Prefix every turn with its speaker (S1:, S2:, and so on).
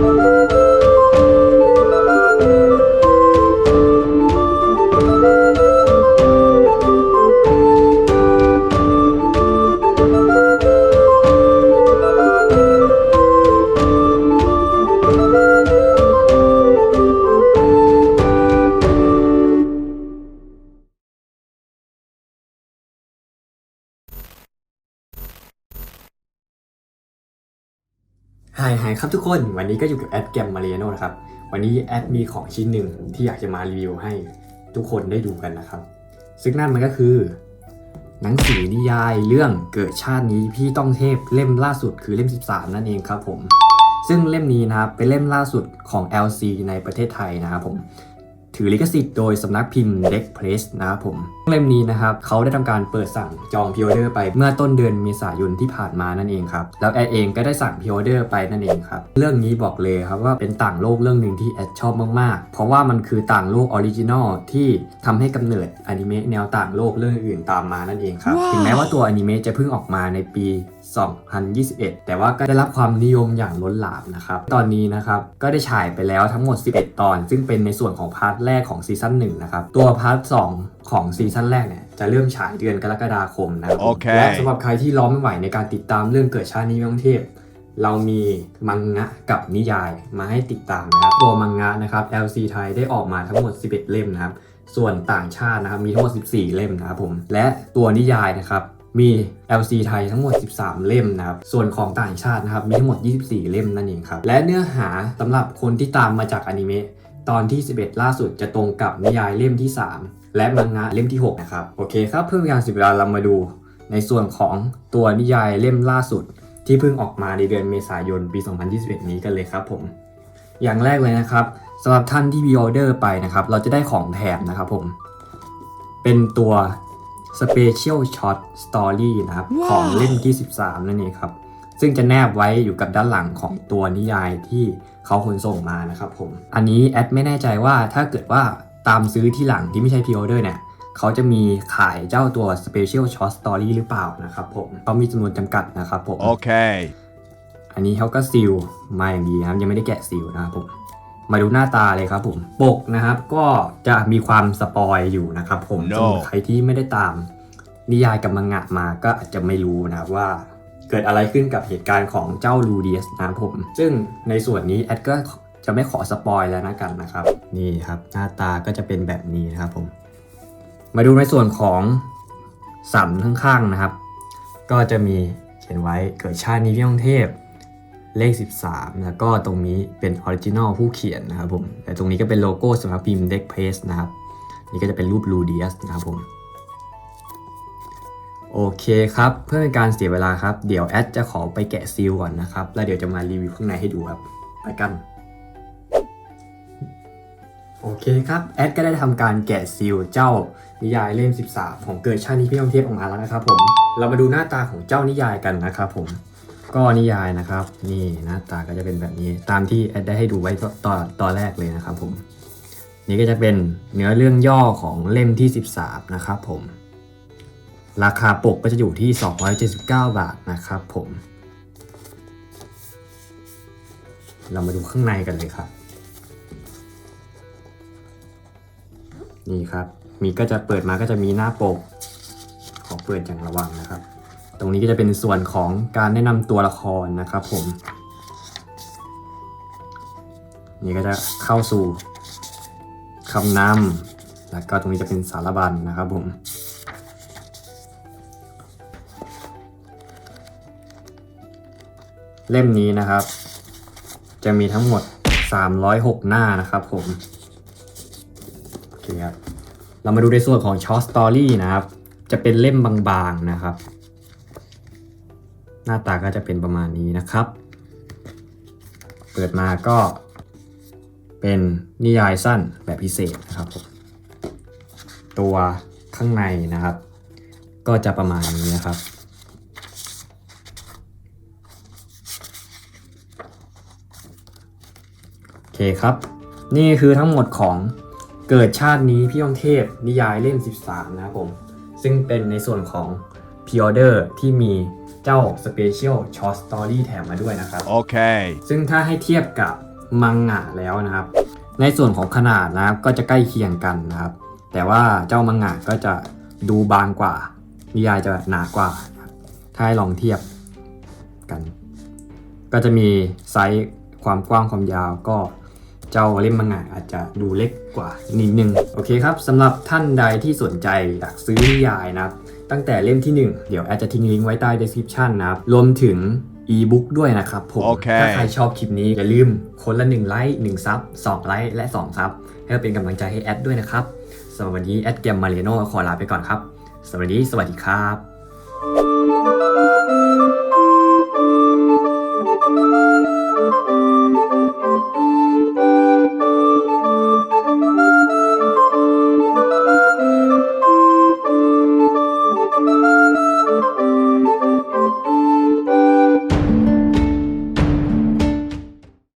S1: Thank you. ไฮไฮครับทุกคนวันนี้ก็อยู่กับแอดแกมมาเรียโนนะครับ วันนี้แอดมีของชิ้นหนึ่งที่อยากจะมารีวิวให้ทุกคนได้ดูกันนะครับ ซึ่งนั่นมันก็คือ หนังสือนิยายเรื่องเกิดชาตินี้พี่ต้องเทพเล่มล่าสุดคือเล่ม 13 นั่นเองครับผม ซึ่งเล่มนี้นะครับเป็นเล่มล่าสุดของ LC ในประเทศไทยนะครับผม ถือลิขสิทธิ์โดยสำนักพิมพ์ Deck Press นะครับผมเล่มนี้นะครับเขาได้ทำการเปิดสั่งจองพิออเดอร์ไปเมื่อต้นเดือนเมษายนที่ผ่านมานั่นเองครับแล้วแอดเองก็ได้สั่งพิออเดอร์ไปนั่นเองครับเรื่องนี้บอกเลยครับว่าเป็นต่างโลกเรื่องหนึ่งที่แอดชอบมากๆ เพราะว่ามันคือต่างโลกออริจินอลที่ทำให้กำเนิดอนิเมะแนวต่างโลกเรื่องอื่นตามมานั่นเองครับถึงแม้ว่าตัวอนิเมะจะเพิ่งออกมาในปี 2021 แต่ว่าก็ได้รับความนิยมอย่างล้นหลามนะครับตอนนี้นะครับก็ได้ฉายไปแล้วทั้งหมด 11 ตอน ซึ่งเป็นในส่วนของพาร์ทแรกของซีซั่น1นะครับ ตัวพาร์ท2ของซีซั่นแรกเนี่ยจะเริ่มฉายเดือนกรกฎาคมนะครับ
S2: โอเค
S1: และสำหรับใครที่รอไม่ไหวในการติดตามเรื่องเกิดชาตินี้ไม่ต้องเทพ เรามีมังงะกับนิยายมาให้ติดตามนะครับ ตัวมังงะนะครับ LC ไทยได้ออกมาทั้งหมด 11 เล่มนะครับ ส่วนต่างชาตินะครับมีทั้งหมด 14 เล่มนะครับผม และตัวนิยายนะครับมี LC ไทยทั้งหมด 13 เล่มนะครับ ส่วนของต่างชาตินะครับ มีทั้งหมด 24 เล่มนั่นเองครับ และเนื้อหาสำหรับคนที่ตามมาจากอนิเมะ ตอนที่ 11 ล่าสุดจะตรงกับนิยายเล่มที่ 3 และมังงะเล่มที่ 6 นะครับ โอเคครับ เพื่อเป็นการเสิบเวลาเรามาดู ในส่วนของตัวนิยายเล่มล่าสุด ที่เพิ่งออกมาในเดือนเมษายนปี 2021 นี้กันเลยครับผม อย่างแรกเลยนะครับสำหรับท่านที่มีออเดอร์ไปนะครับ เราจะได้ของแถมนะครับผม เป็นตัว Special Short Story นะครับ ของเล่มที่ 13 นั่นเองครับ ซึ่งจะแนบไว้อยู่กับด้านหลังของตัวนิยายที่เขาขนส่งมานะครับผม อันนี้แอดไม่แน่ใจว่าถ้าเกิดว่าตามซื้อที่หลังที่ไม่ใช่พ r ออเดอร์เนี่ยเขาจะมีขายเจ้าตัว Special Short Story หรือเปล่านะครับผมเขามีจำนวนจำกัดนะครับผม
S2: Okay.
S1: อันนี้เขาก็ซีลมาอย่างดีนะครับยังไม่ได้แกะซีลนะครับผมมาดูหน้าตาเลยครับผม ปกนะครับก็จะมีความสปอยอยู่นะครับผม
S2: No
S1: สำหรับใครที่ไม่ได้ตามนิยายกับมังงะมาก็อาจจะไม่รู้นะครับว่า เกิดอะไรขึ้นกับเหตุการณ์ของเจ้าลูเดียสนะครับผม ซึ่งในส่วนนี้แอดก็จะไม่ขอสปอยแล้วนะกันนะครับ นี่ครับหน้าตาก็จะเป็นแบบนี้นะครับผม มาดูในส่วนของสันข้างๆนะครับ ก็จะมีเขียนไว้เกิดชาตินี้พี่ต้องเทพเลข 13 แล้วก็ตรงนี้เป็นออริจินอลผู้เขียนนะครับผม แต่ตรงนี้ก็เป็นโลโก้สำหรับพิมพ์ Deck Press นะครับ นี่ก็จะเป็นรูปลูเดียสนะครับผม โอเคครับ เพื่อเป็นการเสียเวลาครับ เดี๋ยวแอดจะขอไปแกะซีลก่อนนะครับ แล้วเดี๋ยวจะมารีวิวข้างในให้ดูครับ ไปกัน โอเคครับ แอดก็ได้ทำการแกะซีลเจ้านิยายเล่ม 13 ของเกิดชาตินี้พี่ต้องเทพออกมาแล้วนะครับผม เรามาดูหน้าตาของเจ้านิยายกันนะครับผม ก็นิยายนะครับ นี่หน้าตาก็จะเป็นแบบนี้ ตามที่แอดได้ให้ดูไว้ตตอนตอนแรกเลยนะครับผม นี่ก็จะเป็นเนื้อเรื่องย่อของเล่มที่ 13 นะครับผม ราคาปกก็จะอยู่ที่ 279 บาทนะครับผม เรามาดูข้างในกันเลยครับ นี่ครับ มีก็จะเปิดมาก็จะมีหน้าปก ขอเปิดอย่างระวังนะครับ ตรงนี้ก็จะเป็นส่วนของการแนะนำตัวละครนะครับผม นี่ก็จะเข้าสู่คำนำแล้วก็ตรงนี้จะเป็นสารบัญนะครับผม เล่มนี้นะครับ จะมีทั้งหมด 306 หน้านะครับผมโอเคครับเรามาดูในส่วนของช็อตสตอรี่นะครับ จะเป็นเล่มบางๆนะครับ หน้าตาก็จะเป็นประมาณนี้นะครับ เปิดมาก็เป็นนิยายสั้นแบบพิเศษนะครับผมตัวข้างในนะครับ ก็จะประมาณนี้นะครับ โอ เคครับ นี่คือทั้งหมดของเกิดชาตินี้พี่ยองเทพนิยายเล่ม 13 นะครับผม ซึ่งเป็นในส่วนของพ r ออเดอร์ที่มีเจ้า Special Short Story แถมมาด้วยนะครับ
S2: Okay.
S1: ซึ่งถ้าให้เทียบกับมังงะแล้วนะครับ ในส่วนของขนาดนะครับก็จะใกล้เคียงกันนะครับ แต่ว่าเจ้ามังงะก็จะดูบางกว่า นิยายจะหนากว่านะครับถ้าให้ลองเทียบกัน ก็จะมีไซส์ความกว้างความยาวก็ เจ้าเล่มมังงะอาจจะดูเล็กกว่านิดนึง โอเคครับสำหรับท่านใดที่สนใจอยากซื้อนิยายนะครับ ตั้งแต่เล่มที่ 1 เดี๋ยวแอดจะทิ้งลิงก์ไว้ใต้ description นะครับรวมถึง e-book ด้วยนะครับผม
S2: โอเค
S1: ถ้าใครชอบคลิปนี้อย่าลืมคนละ 1 ไลค์1ซับ2ไลค์และ 2 ซับให้เป็นกำลังใจให้แอดด้วยนะครับสำหรับวันนี้แอดเกมมาเรโนขอลาไปก่อนครับ สวัสดีสวัสดีครับ